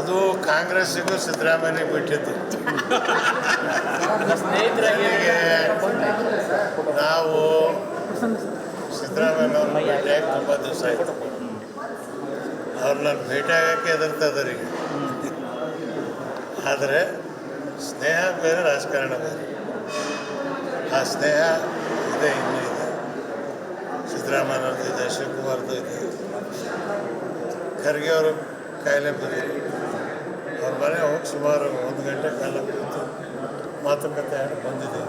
ಅದು ಕಾಂಗ್ರೆಸ್ಸಿಗೂ ಸಿದ್ದರಾಮಯ್ಯ ಬಿಟ್ಟಿತ್ತು ಸ್ನೇಹಿತರಿಗೆ ನಾವು ಅವ್ರನ್ನ ಭೇಟಿಯಾಗಿ ತುಂಬ ದಿವಸ ಆಯಿತು. ಅವ್ರನ್ನ ಭೇಟಿಯಾಗಕ್ಕೆ ಹೆದರ್ತಾ ಆದರೆ ಸ್ನೇಹ ಬೇರೆ, ರಾಜಕಾರಣ ಬೇರೆ. ಆ ಸ್ನೇಹ ಇದೆ, ಇನ್ನೂ ಇದೆ. ಸಿದ್ದರಾಮಯ್ಯನವ್ರದ್ದು ಇದೆ, ಶಿವಕುಮಾರ್ದು ಇದೆ. ಖರ್ಗೆ ಅವರು ಕಾಯಿಲೆ ಹೋಗಿ ಸುಮಾರು ಒಂದು ಗಂಟೆ ಕಾಲ ಕೂತು ಮಾತುಕತೆ ಬಂದಿದೆ.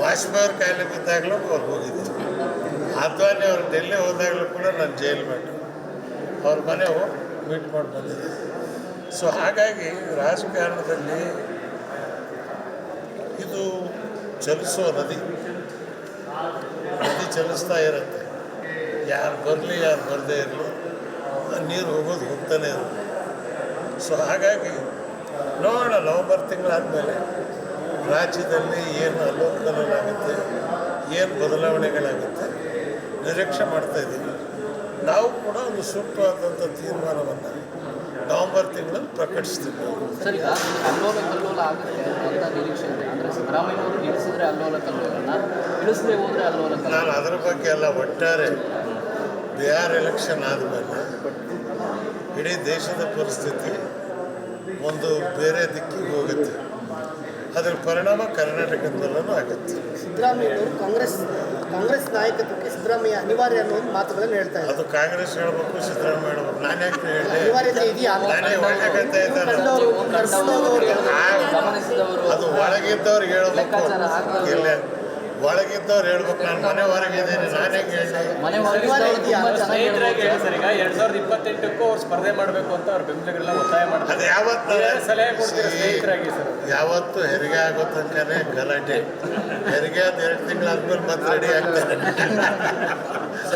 ವಾಜಪೇಯಿ ಅವ್ರ ಕಾಯಿಲೆ ಬಿದ್ದಾಗಲೂ ಅವ್ರು ಹೋಗಿದ್ದೆ ಅದ್ವಾನಿ ಅವ್ರು ಡೆಲ್ಲಿ ಹೋದಾಗಲೂ ಕೂಡ ನಾನು ಜೈಲ್ ಮಾಡಿ ಅವ್ರ ಮನೆ ಹೋಗಿ ಮೀಟ್ ಮಾಡಿ ಬಂದಿದ್ದೆ ಸೊ ಹಾಗಾಗಿ ರಾಜಕಾರಣದಲ್ಲಿ ಇದು ಚಲಿಸೋ ನದಿ. ನದಿ ಚಲಿಸ್ತಾ ಇರುತ್ತೆ. ಯಾರು ಬರಲಿ, ಯಾರು ಬರದೇ ಇರಲಿ. ನೀರು ಹೋಗೋದು ಹೋಗ್ತಾನೆ ಇರುತ್ತೆ. ಸೊ ಹಾಗಾಗಿ ನೋಡೋಣ ನವಂಬರ್ ತಿಂಗಳಾದಮೇಲೆ ರಾಜ್ಯದಲ್ಲಿ ಏನು ಅಲ್ಲೋಕಲಾಗುತ್ತೆ ಏನು ಬದಲಾವಣೆಗಳಾಗುತ್ತೆ ನಿರೀಕ್ಷೆ ಮಾಡ್ತಾ ಇದ್ದೀವಿ. ನಾವು ಕೂಡ ಒಂದು ಸೂಕ್ತವಾದಂಥ ತೀರ್ಮಾನವನ್ನು ನವಂಬರ್ ತಿಂಗಳಲ್ಲಿ ಪ್ರಕಟಿಸ್ತೀವಿ. ಸರಿ ಅಲ್ಲೋಲ ಕಲ್ಲೋಲ ಆಗುತ್ತೆ ಅಂತ ನಿರೀಕ್ಷೆ ಇದೆ. ಅಂದರೆ ಇಳಿಸಿದ್ರೆ ಅಲ್ಲೋಲ ಕಲ್ಲೋಲನ ಇಳಿಸದೆ ಹೋದರೆ ಅಲ್ಲೋಲ ನಾನು ಅದರ ಬಗ್ಗೆ ಎಲ್ಲ ಒಟ್ಟಾರೆ ಬಿಹಾರ್ ಎಲೆಕ್ಷನ್ ಆದಮೇಲೆ ಇಡೀ ದೇಶದ ಪರಿಸ್ಥಿತಿ ಒಂದು ಬೇರೆ ದಿಕ್ಕಿಗೆ ಹೋಗುತ್ತೆ. ಅದರ ಪರಿಣಾಮ ಕರ್ನಾಟಕದ ಮೇಲೂ ಆಗುತ್ತೆ. ಸಿದ್ದರಾಮಯ್ಯವರು ಕಾಂಗ್ರೆಸ್ ಕಾಂಗ್ರೆಸ್ ನಾಯಕತ್ವಕ್ಕೆ ಸಿದ್ದರಾಮಯ್ಯ ಅನಿವಾರ್ಯ ಅನ್ನೋ ಒಂದು ಮಾತುಗಳನ್ನು ಹೇಳ್ತಾ ಇದ್ದಾರೆ. ಅದು ಕಾಂಗ್ರೆಸ್ ಹೇಳಬೇಕು ಸಿದ್ದರಾಮಯ್ಯ ಹೇಳಬೇಕು. ನಾನು ಯಾಕೆ ಅನಿವಾರ್ಯತೆ ಇದೆಯಾ? ನಾನೇ ಕಂಡವರು ಅದು ಒಳಗಿದ್ದವ್ರಿಗೆ ಹೇಳಬೇಕು. ಇಲ್ಲ. ಒಳಗಿದ್ದವ್ರು ಹೇಳ್ಬೇಕು ನಾನು ಮನೆ ಹೊರಗಿದ್ದೀನಿ ನಾನು ಹೆಂಗೆ ಹೇಳಿ ಮನೆ ತುಂಬಾ ಚೆನ್ನಾಗಿ ಸ್ನೇಹಿತರಾಗಿ ಹೇಳಿ ಸರ್ ಈಗ ಎರಡ್ ಸಾವಿರದ ಇಪ್ಪತ್ತೆಂಟಕ್ಕೂ ಅವ್ರು ಸ್ಪರ್ಧೆ ಮಾಡಬೇಕು ಅಂತ ಅವ್ರ ಬೆಂಬಲಿಗರೆಲ್ಲ ಒತ್ತಾಯ ಮಾಡ್ತಾರೆ. ಅದು ಯಾವತ್ತು ಸಲಹೆ ಕೊಡ್ತೀರಾ ಸ್ನೇಹಿತರಾಗಿ ಸರ್? ಯಾವತ್ತು ಹೆರಿಗೆ ಆಗೋ ತನಕನೇ ಗಲಾಟೆ. ಹೆರಿಗೆ ಅದು ಎರಡು ತಿಂಗಳಾದ್ಮೇಲೆ ಮತ್ತೆ ರೆಡಿ ಆಗ್ತಾರೆ.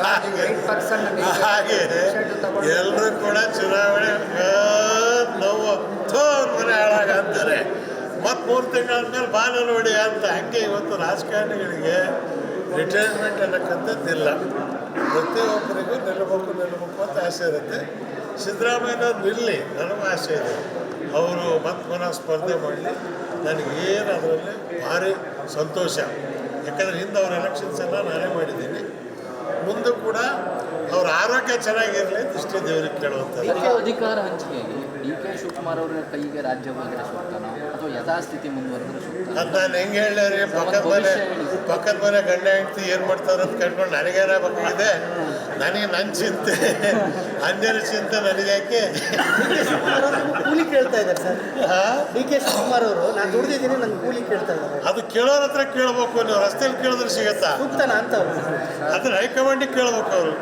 ಹಾಗೆ ಹಾಗೆ ಎಲ್ಲರೂ ಕೂಡ ಚುನಾವಣೆ ಆ, ನೋವು ಥೋ ಮನೆ ಹಾಳಾಗ ಅಂತಾರೆ ಮತ್ತು ಮೂರು ತಿಂಗಳಾದ್ಮೇಲೆ ಬಾಲ ನೋಡಿ ಅಂತ. ಹಂಗೆ ಇವತ್ತು ರಾಜಕಾರಣಿಗಳಿಗೆ ರಿಟೈರ್ಮೆಂಟ್ ಅನ್ನಕ್ಕಂಥದ್ದಿಲ್ಲ ಪ್ರತಿಯೊಬ್ಬರಿಗೂ ನಿಲ್ಲಬೇಕು ನಿಲ್ಲಬೇಕು ಅಂತ ಆಸೆ ಇರುತ್ತೆ. ಸಿದ್ದರಾಮಯ್ಯನವ್ರು ನಿಲ್ಲಿ, ನನಗೂ ಆಸೆ ಇದೆ. ಅವರು ಮತ್ತೆ ಪುನಃ ಸ್ಪರ್ಧೆ ಮಾಡಲಿ. ನನಗೇನು ಅದರಲ್ಲಿ ಭಾರಿ ಸಂತೋಷ. ಯಾಕಂದರೆ ಹಿಂದೆ ಅವ್ರ ಎಲೆಕ್ಷನ್ಸ್ ಎಲ್ಲ ನಾನೇ ಮಾಡಿದ್ದೀನಿ. ಮುಂದೆ ಕೂಡ ಅವ್ರ ಆರೋಗ್ಯ ಚೆನ್ನಾಗಿರಲಿ ಇಷ್ಟೇ ದೇವರಿಗೆ ಕೇಳುವಂಥದ್ದು. ಅಧಿಕಾರ ಹಂಚಿಕೆಗೆ ಡಿ ಕೆ ಶಿವಕುಮಾರ್ ಅವರ ಕೈಗೆ ರಾಜ್ಯ ಹೋದರೆ ಸ್ಥಿತಿ ಮುಂದುವರೆದ್ರೆ ಸೂಕ್ತ ಅದು ನಾನು ಹೆಂಗೆ ಹೇಳಿ ಪಕ್ಕದ ಮನೆ ಪಕ್ಕದ ಮನೆ ಗಂಡ ಹೆಂಡ್ತಿ ಏನ್ ಮಾಡ್ತಾರೆ ಅಂತ ಕೇಳ್ಕೊಂಡು ನನಗೇನಾಗಬೇಕಾಗಿದೆ ನನಗೆ ನನ್ನ ಚಿಂತೆ. ಅನ್ಯರ ಚಿಂತೆ ನನಗೆ ಯಾಕೆ? ಕೂಲಿ ಕೇಳ್ತಾ ಇದ್ದಾರೆ ಸರ್. ಹಾ? ಡಿ ಕೆ ಶಿವಕುಮಾರ್ ಅವರು ನಾನು ದುಡ್ದಿದ್ದೀನಿ ನನ್ನ ಕೂಲಿ ಕೇಳ್ತಾ ಇದ್ದಾರೆ. ಅದು ಕೇಳೋರ ಹತ್ರ ಕೇಳ್ಬೇಕು ನೀವು ರಸ್ತೆಯಲ್ಲಿ ಕೇಳಿದ್ರೆ ಸಿಗತ್ತಾ? ಸೂಕ್ತನಾ ಅಂತ ಅವರು. ಅದನ್ನ ಹೈಕಮಾಂಡಿಗೆ ಕೇಳಬೇಕು ಅವರು.